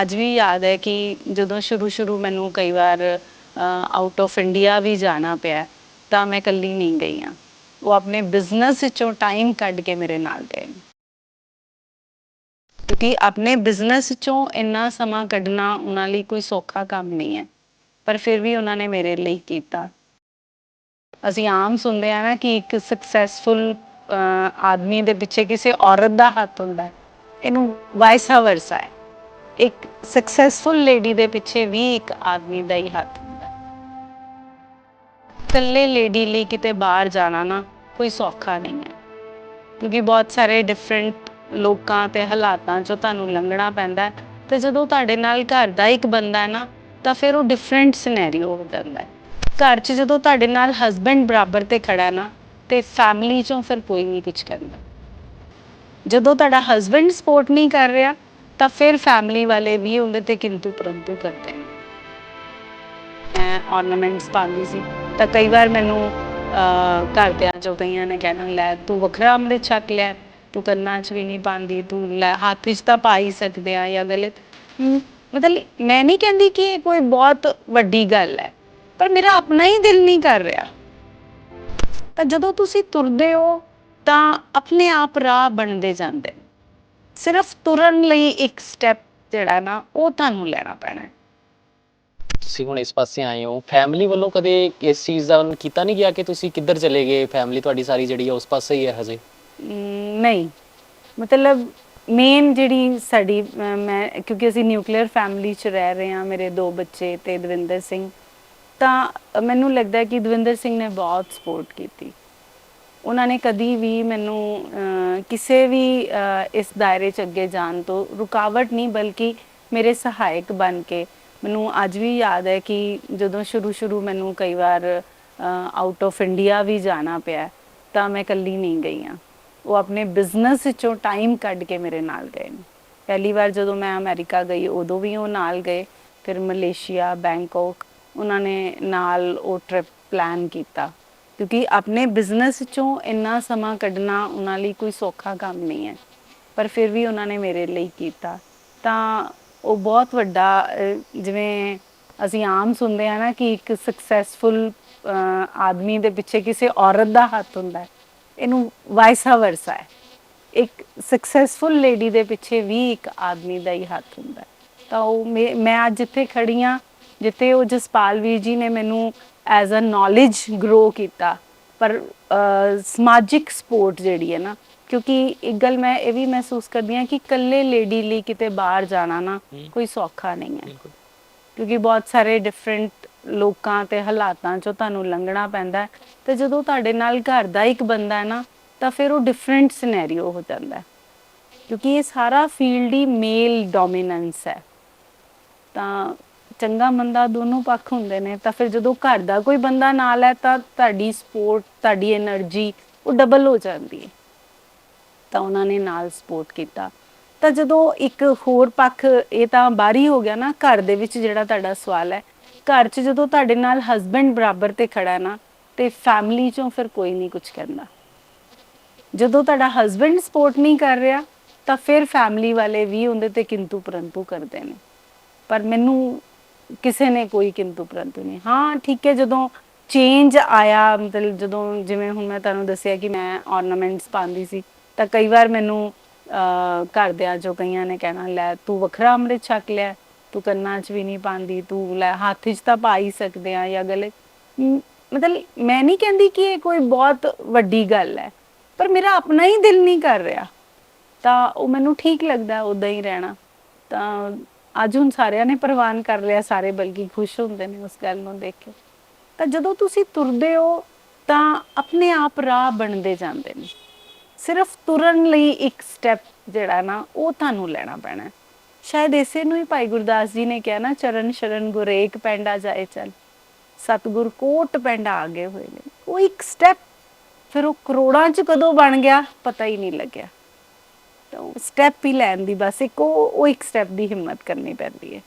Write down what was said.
ਅੱਜ ਵੀ ਯਾਦ ਹੈ ਕਿ ਜਦੋਂ ਸ਼ੁਰੂ ਸ਼ੁਰੂ ਮੈਨੂੰ ਕਈ ਵਾਰ ਆਊਟ ਆਫ ਇੰਡੀਆ ਵੀ ਜਾਣਾ ਪਿਆ, ਤਾਂ ਮੈਂ ਇਕੱਲੀ ਨਹੀਂ ਗਈ ਹਾਂ। ਉਹ ਆਪਣੇ ਬਿਜ਼ਨਸ ਵਿੱਚੋਂ ਟਾਈਮ ਕੱਢ ਕੇ ਮੇਰੇ ਨਾਲ ਗਏ। ਕਿਉਂਕਿ ਆਪਣੇ ਬਿਜ਼ਨਸ ਚੋਂ ਇੰਨਾ ਸਮਾਂ ਕੱਢਣਾ ਉਹਨਾਂ ਲਈ ਕੋਈ ਸੌਖਾ ਕੰਮ ਨਹੀਂ ਹੈ, ਪਰ ਫਿਰ ਵੀ ਉਹਨਾਂ ਨੇ ਮੇਰੇ ਲਈ ਕੀਤਾ। ਅਸੀਂ ਆਮ ਸੁਣਦੇ ਆ ਨਾ ਕਿ ਇੱਕ ਸਕਸੈਸਫੁਲ ਆਦਮੀ ਦੇ ਪਿੱਛੇ ਕਿਸੇ ਔਰਤ ਦਾ ਹੱਥ ਹੁੰਦਾ ਹੈ। ਇਹਨੂੰ ਵਾਈਸਾ ਵਰਸਾ ਹੈ। ਇੱਕ ਸਕਸੈਸਫੁਲ ਲੇਡੀ ਦੇ ਪਿੱਛੇ ਵੀ ਇੱਕ ਆਦਮੀ ਦਾ ਹੀ ਹੱਥ ਹੁੰਦਾ ਇਕੱਲੇ ਲੇਡੀ ਲਈ ਕਿਤੇ ਬਾਹਰ ਜਾਣਾ ਨਾ ਕੋਈ ਸੌਖਾ ਨਹੀਂ ਹੈ। ਕਿਉਂਕਿ ਬਹੁਤ ਸਾਰੇ ਡਿਫਰੈਂਟ ਲੋਕਾਂ ਤੇ ਹਾਲਾਤਾਂ 'ਚੋਂ ਤੁਹਾਨੂੰ ਲੰਘਣਾ ਪੈਂਦਾ ਹੈ ਤੇ ਜਦੋਂ ਤੁਹਾਡੇ ਨਾਲ ਘਰ ਦਾ ਇੱਕ ਬੰਦਾ ਹੈ ਨਾ, ਤਾਂ ਫਿਰ ਉਹ ਡਿਫਰੈਂਟ ਸਿਨੈਰੀਓ ਹੋ ਜਾਂਦਾ ਹੈ। ਘਰ 'ਚ ਜਦੋਂ ਤੁਹਾਡੇ ਨਾਲ ਹਸਬੰਡ ਬਰਾਬਰ ਤੇ ਖੜਾ ਨਾ, ਤੇ ਫੈਮਿਲੀ 'ਚੋਂ ਫਿਰ ਕੋਈ ਨਹੀਂ ਕੁਝ ਕਰਦਾ ਜਦੋਂ ਤੁਹਾਡਾ ਹਸਬੰਡ ਸਪੋਰਟ ਨਹੀਂ ਕਰ ਰਿਹਾ ਤਾਂ ਫਿਰ ਫੈਮਿਲੀ ਵਾਲੇ ਵੀ ਉਹਦੇ ਤੇ ਕਿੰਤੂ ਪਰੰਤੂ ਕਰਦੇ ਨੇ। ਮੈਂ ornaments ਪਾਉਂਦੀ ਸੀ। ਤਾਂ ਕਈ ਵਾਰ ਮੈਨੂੰ ਅਹ, ਘਰਦਿਆਂ ਚੋਂ ਕਈਆਂ ਨੇ ਕਹਿਣਾ ਲੈ ਤੂੰ ਵੱਖਰਾ ਅੰਮ੍ਰਿਤ ਛਕ ਲਿਆ। ਤੂੰ ਕੰਨਾਂ 'ਚ ਵੀ ਨਹੀਂ ਪਾਉਂਦੀ। ਤੂੰ ਲੈ ਹੱਥ 'ਚ ਤਾਂ ਪਾ ਹੀ ਸਕਦੇ ਆ ਜਾਂ ਗਲੇ 'ਚ। ਹਮ, ਮਤਲਬ ਮੈਂ ਨਹੀਂ ਕਹਿੰਦੀ ਕਿ ਇਹ ਕੋਈ ਬਹੁਤ ਵੱਡੀ ਗੱਲ ਹੈ ਪਰ ਮੇਰਾ ਆਪਣਾ ਹੀ ਦਿਲ ਨਹੀਂ ਕਰ ਰਿਹਾ। ਤਾਂ ਜਦੋਂ ਤੁਸੀਂ ਤੁਰਦੇ ਹੋ ਤਾਂ ਆਪਣੇ ਆਪ ਰਾਹ ਬਣਦੇ ਜਾਂਦੇ ਨੇ। ਸਿਰਫ ਤੁਰਨ ਲਈ ਇੱਕ ਸਟੈਪ ਜਿਹੜਾ ਨਾ ਉਹ ਤੁਹਾਨੂੰ ਲੈਣਾ ਪੈਣਾ ਹੈ। ਤੁਸੀਂ ਹੁਣ ਇਸ ਪਾਸੇ ਆਏ ਹੋ। ਫੈਮਿਲੀ ਵੱਲੋਂ ਕਦੇ ਇਸ ਚੀਜ਼ ਦਾ ਕੀਤਾ ਨਹੀਂ ਗਿਆ ਕਿ ਤੁਸੀਂ ਕਿੱਧਰ ਚਲੇ ਗਏ? ਫੈਮਿਲੀ ਤੁਹਾਡੀ ਸਾਰੀ ਜਿਹੜੀ ਹੈ ਉਸ ਪਾਸੇ ਹੀ ਹੈ ਹਜੇ? ਨਹੀਂ। ਮਤਲਬ ਮੇਨ ਜਿਹੜੀ ਸਾਡੀ ਮੈਂ ਕਿਉਂਕਿ ਅਸੀਂ ਨਿਊਕਲੀਅਰ ਫੈਮਿਲੀ ਚ ਰਹਿ ਰਹੇ ਹਾਂ ਮੇਰੇ ਦੋ ਬੱਚੇ ਤੇ ਦਵਿੰਦਰ ਸਿੰਘ ਤਾਂ ਮੈਨੂੰ ਲੱਗਦਾ ਹੈ ਕਿ ਦਵਿੰਦਰ ਸਿੰਘ ਨੇ ਬਹੁਤ ਸਪੋਰਟ ਕੀਤੀ। ਉਹਨਾਂ ਨੇ ਕਦੀ ਵੀ ਮੈਨੂੰ ਕਿਸੇ ਵੀ ਇਸ ਦਾਇਰੇ 'ਚ ਅੱਗੇ ਜਾਣ ਤੋਂ ਰੁਕਾਵਟ ਨਹੀਂ, ਬਲਕਿ ਮੇਰੇ ਸਹਾਇਕ ਬਣ ਕੇ ਮੈਨੂੰ ਅੱਜ ਵੀ ਯਾਦ ਹੈ ਕਿ ਜਦੋਂ ਸ਼ੁਰੂ ਸ਼ੁਰੂ ਮੈਨੂੰ ਕਈ ਵਾਰ ਆਊਟ ਆਫ ਇੰਡੀਆ ਵੀ ਜਾਣਾ ਪਿਆ, ਤਾਂ ਮੈਂ ਇਕੱਲੀ ਨਹੀਂ ਗਈ ਹਾਂ। ਉਹ ਆਪਣੇ ਬਿਜ਼ਨਸ 'ਚੋਂ ਟਾਈਮ ਕੱਢ ਕੇ ਮੇਰੇ ਨਾਲ ਗਏ ਨੇ। ਪਹਿਲੀ ਵਾਰ ਜਦੋਂ ਮੈਂ ਅਮਰੀਕਾ ਗਈ, ਉਦੋਂ ਵੀ ਉਹ ਨਾਲ ਗਏ, ਫਿਰ ਮਲੇਸ਼ੀਆ, ਬੈਂਕਾਕ, ਉਹਨਾਂ ਨੇ ਨਾਲ ਉਹ ਟ੍ਰਿਪ ਪਲਾਨ ਕੀਤਾ। ਕਿਉਂਕਿ ਆਪਣੇ ਬਿਜ਼ਨਸ ਚੋਂ ਇੰਨਾ ਸਮਾਂ ਕੱਢਣਾ ਉਹਨਾਂ ਲਈ ਕੋਈ ਸੌਖਾ ਕੰਮ ਨਹੀਂ ਹੈ। ਪਰ ਫਿਰ ਵੀ ਉਹਨਾਂ ਨੇ ਮੇਰੇ ਲਈ ਕੀਤਾ। ਤਾਂ ਉਹ ਬਹੁਤ ਵੱਡਾ ਜਿਵੇਂ ਅਸੀਂ ਆਮ ਸੁਣਦੇ ਆ ਨਾ ਕਿ ਇੱਕ ਸਕਸੈਸਫੁਲ ਆਦਮੀ ਦੇ ਪਿੱਛੇ ਕਿਸੇ ਔਰਤ ਦਾ ਹੱਥ ਹੁੰਦਾ ਇਹਨੂੰ ਵਾਈਸਾ ਵਰਸਾ ਹੈ। ਇੱਕ ਸਕਸੈਸਫੁਲ ਲੇਡੀ ਦੇ ਪਿੱਛੇ ਵੀ ਇੱਕ ਆਦਮੀ ਦਾ ਹੀ ਹੱਥ ਹੁੰਦਾ ਤਾਂ ਉਹ ਮੇ- ਮੈਂ ਅੱਜ ਜਿੱਥੇ ਖੜੀ ਹਾਂ, ਜਿੱਥੇ ਉਹ ਜਸਪਾਲ ਵੀਰ ਜੀ ਨੇ ਮੈਨੂੰ ਐਜ਼ ਅ ਨੌਲੇਜ ਗਰੋ ਕੀਤਾ। ਪਰ ਸਮਾਜਿਕ ਸਪੋਰਟ ਜਿਹੜੀ ਹੈ ਨਾ ਕਿਉਂਕਿ ਇੱਕ ਗੱਲ ਮੈਂ ਇਹ ਵੀ ਮਹਿਸੂਸ ਕਰਦੀ ਹਾਂ ਕਿ ਇਕੱਲੇ ਲੇਡੀ ਲਈ ਕਿਤੇ ਬਾਹਰ ਜਾਣਾ ਨਾ ਕੋਈ ਸੌਖਾ ਨਹੀਂ ਹੈ। ਕਿਉਂਕਿ ਬਹੁਤ ਸਾਰੇ ਡਿਫਰੈਂਟ ਲੋਕਾਂ ਤੇ ਹਾਲਾਤਾਂ 'ਚੋਂ ਤੁਹਾਨੂੰ ਲੰਘਣਾ ਪੈਂਦਾ ਤੇ ਜਦੋਂ ਤੁਹਾਡੇ ਨਾਲ ਘਰ ਦਾ ਇੱਕ ਬੰਦਾ ਹੈ ਨਾ ਤਾਂ ਫਿਰ ਉਹ ਡਿਫਰੈਂਟ ਸਿਨੈਰੀਓ ਹੋ ਜਾਂਦਾ ਕਿਉਂਕਿ ਇਹ ਸਾਰਾ ਫੀਲਡ ਹੀ ਮੇਲ ਡੋਮੀਨੈਂਸ ਹੈ। ਤਾਂ ਚੰਗਾ ਮੰਦਾ ਦੋਨੋਂ ਪੱਖ ਹੁੰਦੇ ਨੇ, ਤਾਂ ਫਿਰ ਜਦੋਂ ਘਰ ਦਾ ਕੋਈ ਬੰਦਾ ਨਾਲ ਹੈ ਤਾਂ ਤੁਹਾਡੀ ਸਪੋਰਟ ਤੁਹਾਡੀ એનર્ਜੀ ਉਹ ਡਬਲ ਹੋ ਜਾਂਦੀ ਹੈ। ਤਾਂ ਉਹਨਾਂ ਨੇ ਨਾਲ ਸਪੋਰਟ ਕੀਤਾ। ਤਾਂ ਜਦੋਂ ਇੱਕ ਹੋਰ ਪੱਖ ਇਹ ਤਾਂ ਬਾਹਰੀ ਹੋ ਗਿਆ ਨਾ, ਘਰ ਦੇ ਵਿੱਚ ਜਿਹੜਾ ਤੁਹਾਡਾ ਸਵਾਲ ਹੈ, ਘਰ 'ਚ ਜਦੋਂ ਤੁਹਾਡੇ ਨਾਲ ਹਸਬੰਡ ਬਰਾਬਰ ਤੇ ਖੜਾ ਨਾ, ਤੇ ਫੈਮਿਲੀ 'ਚੋਂ ਫਿਰ ਕੋਈ ਨਹੀਂ ਕੁਝ ਕਹਿੰਦਾ। ਜਦੋਂ ਤੁਹਾਡਾ ਹਸਬੰਡ ਸਪੋਰਟ ਨਹੀਂ ਕਰ ਰਿਹਾ, ਤਾਂ ਫਿਰ ਫੈਮਿਲੀ ਵਾਲੇ ਵੀ ਉਹਦੇ ਤੇ ਕਿੰਤੂ ਪਰੰਤੂ ਕਰਦੇ ਨੇ। ਪਰ ਮੈਨੂੰ ਕਿਸੇ ਨੇ ਕੋਈ ਕਿੰਤੂ ਪਰੰਤੂ ਨਹੀਂ। ਹਾਂ, ਠੀਕ ਹੈ, ਜਦੋਂ ਚੇਂਜ ਆਇਆ, ਮਤਲਬ ਜਦੋਂ ਜਿਵੇਂ ਹੁਣ ਮੈਂ ਤੁਹਾਨੂੰ ਦੱਸਿਆ ਕਿ ਮੈਂ ornaments ਪਾਉਂਦੀ ਸੀ, ਤਾਂ ਕਈ ਵਾਰ ਮੈਨੂੰ ਘਰਦਿਆਂ ਚੋਂ ਕਈਆਂ ਨੇ ਕਹਿਣਾ, ਲੈ, ਤੂੰ ਵੱਖਰਾ ਅੰਮ੍ਰਿਤ ਛਕ ਲਿਆ, ਤੂੰ ਕੰਨਾਂ 'ਚ ਵੀ ਨਹੀਂ ਪਾਉਂਦੀ, ਤੂੰ ਲੈ, ਹੱਥ 'ਚ ਤਾਂ ਪਾ ਹੀ ਸਕਦੇ ਆ ਜਾਂ ਗਲੇ। ਮਤਲਬ ਮੈਂ ਨਹੀਂ ਕਹਿੰਦੀ ਕਿ ਇਹ ਕੋਈ ਬਹੁਤ ਵੱਡੀ ਗੱਲ ਹੈ, ਪਰ ਮੇਰਾ ਆਪਣਾ ਹੀ ਦਿਲ ਨਹੀਂ ਕਰ ਰਿਹਾ। ਤਾਂ ਉਹ ਮੈਨੂੰ ਠੀਕ ਲੱਗਦਾ ਉਦਾਂ ਹੀ ਰਹਿਣਾ। ਤਾਂ ਅੱਜ ਹੁਣ ਸਾਰਿਆਂ ਨੇ ਪ੍ਰਵਾਨ ਕਰ ਲਿਆ, ਸਾਰੇ ਬਲਕਿ ਖੁਸ਼ ਹੁੰਦੇ ਨੇ ਉਸ ਗੱਲ ਨੂੰ ਦੇਖ ਕੇ। ਤਾਂ ਜਦੋਂ ਤੁਸੀਂ ਤੁਰਦੇ ਹੋ, ਤਾਂ ਆਪਣੇ ਆਪ ਰਾਹ ਬਣਦੇ ਜਾਂਦੇ ਨੇ। ਸਿਰਫ ਤੁਰਨ ਲਈ ਇੱਕ ਸਟੈਪ ਜਿਹੜਾ ਨਾ, ਉਹ ਤੁਹਾਨੂੰ ਲੈਣਾ ਪੈਣਾ। ਸ਼ਾਇਦ ਇਸੇ ਨੂੰ ਹੀ ਭਾਈ ਗੁਰਦਾਸ ਜੀ ਨੇ ਕਿਹਾ ਨਾ, ਚਰਨ ਸ਼ਰਨ ਗੁਰੇਕ ਪੈਂਡਾ ਜਾਏ ਚੱਲ। ਸਤਗੁਰ ਕੋਟ ਪੈਂਡਾ ਗਏ ਹੋਏ ਨੇ। ਉਹ ਇੱਕ ਸਟੈਪ ਫਿਰ ਉਹ ਕਰੋੜਾਂ ਚ ਕਦੋਂ ਬਣ ਗਿਆ, ਪਤਾ ਹੀ ਨਹੀਂ ਲੱਗਿਆ। ਸਟੈਪ ਹੀ ਲੈਣ ਦੀ ਬਸ ਇੱਕ ਉਹ ਉਹ ਇੱਕ ਸਟੈਪ ਦੀ ਹਿੰਮਤ ਕਰਨੀ ਪੈਂਦੀ ਹੈ।